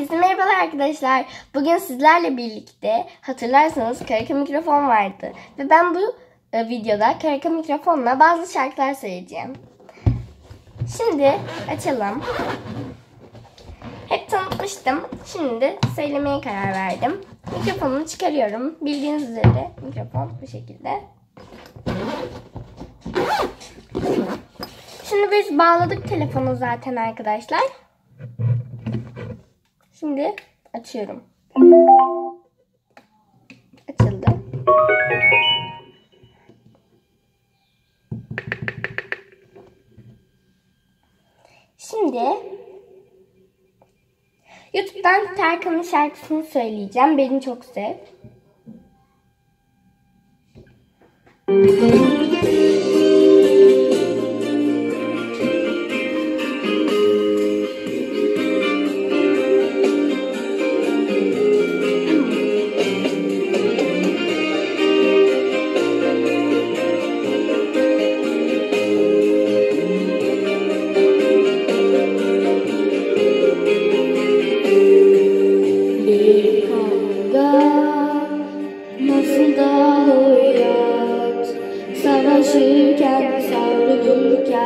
Herkese merhabalar arkadaşlar. Bugün sizlerle birlikte hatırlarsanız karaka mikrofon vardı. Ve ben bu e, videoda karaka mikrofonla bazı şarkılar söyleyeceğim. Şimdi açalım. Hep tanıtmıştım. Şimdi söylemeye karar verdim. Mikrofonumu çıkarıyorum. Bildiğiniz üzere mikrofon bu şekilde. Şimdi biz bağladık telefonu zaten arkadaşlar. Şimdi açıyorum. Açıldı. Şimdi YouTube'dan Tarkan'ın şarkısını söyleyeceğim. Beni çok sev.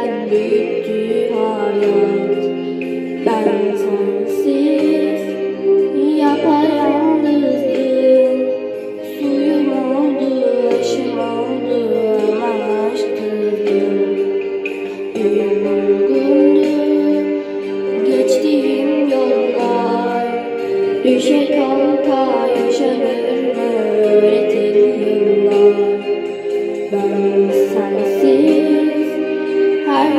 Savrulurken büyüttü hayat Ben sensiz yapayalnızdım Suyum oldu, aşım oldu Bir vurgundu geçtiğim yollar Düşe kalka yaşanır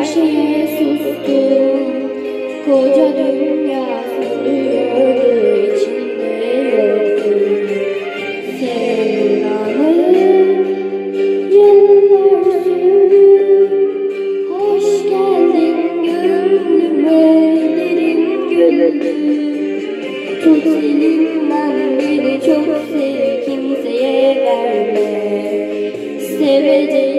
her şeye sustum Koca dünya sürüyordu içinde yoktum Sevdanı yıllar sürdü. Hoş geldin gönlüme derin gönlüm Tut elimden beni çok sev kimseye verme. Seveceksen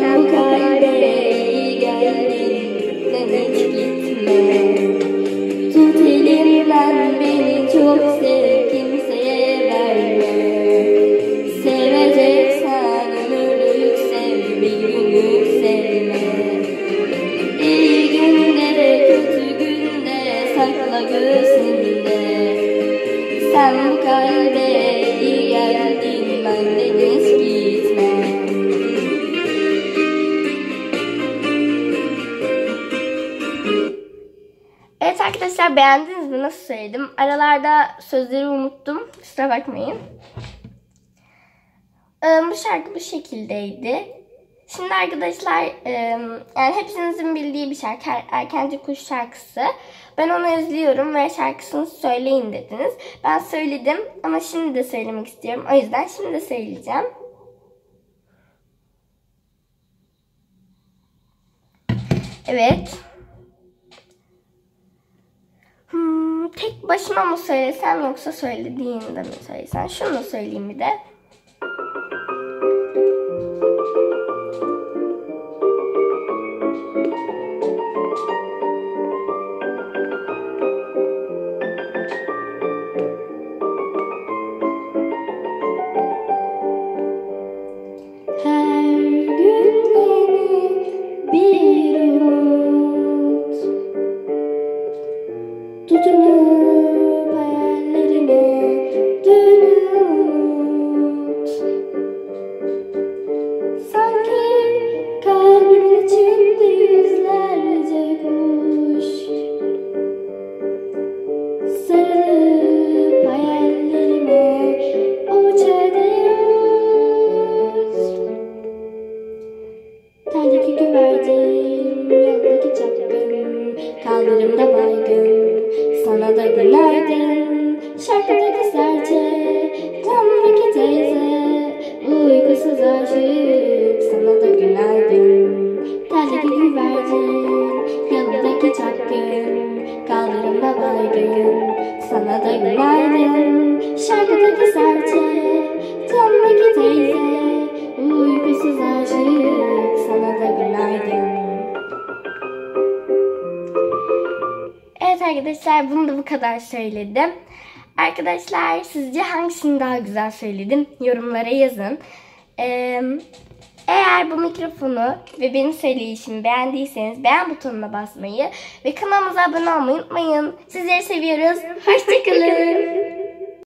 Bu kalbe iyi geldin. Sen hiç gitme. Tut elimden beni çok sev kimseye verme. Seveceksen ömürlük sev bir günlük sevme. İyi günde kötü günde sakla göğsünde Sen bu kalbe iyi geldin benden hiç gitme arkadaşlar beğendiniz mi? Nasıl söyledim? Aralarda sözleri unuttum. Kusura bakmayın. Ee, bu şarkı bu şekildeydi. Şimdi arkadaşlar e, yani hepinizin bildiği bir şarkı Er- Erkenci Kuş şarkısı. Ben onu izliyorum ve şarkısını söyleyin dediniz. Ben söyledim ama şimdi de söylemek istiyorum. O yüzden şimdi de söyleyeceğim. Evet. Başıma mı söylesem yoksa söylediğinde mi söylesem? Şunu söyleyeyim bir de. şarkıdaki serçe Camdaki teyze Uykusuz aşık Sana da günaydın Evet arkadaşlar bunu da bu kadar söyledim. Arkadaşlar sizce hangisini daha güzel söyledim? Yorumlara yazın. Ee, eğer bu mikrofonu ve benim söyleyişimi beğendiyseniz beğen butonuna basmayı ve kanalımıza abone olmayı unutmayın. Sizleri seviyoruz. Hoşçakalın.